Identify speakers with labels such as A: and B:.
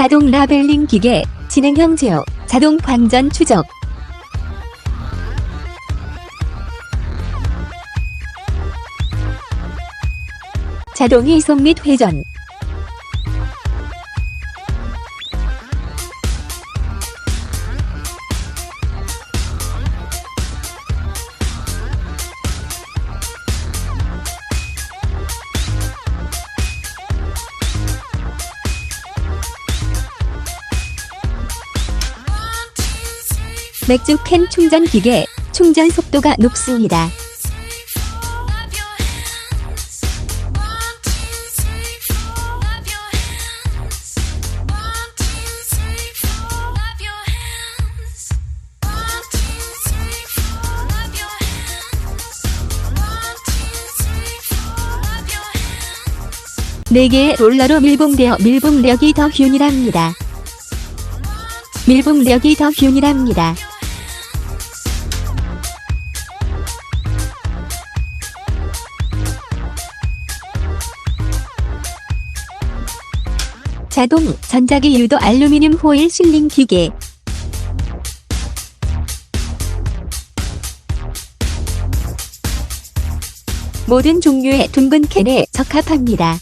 A: 자동 라벨링 기계, 진행형 제어, 자동 방전 추적. 자동 이송 및 회전. 맥주 캔 충전 기계, 충전 속도가 높습니다. 네개의 롤러로 밀봉되어 밀봉력이 더 균일합니다. 밀봉력이 더 균일합니다. 자동 전자기 유도 알루미늄 호일 실링 기계 모든 종류의 둥근 캔에 적합합니다.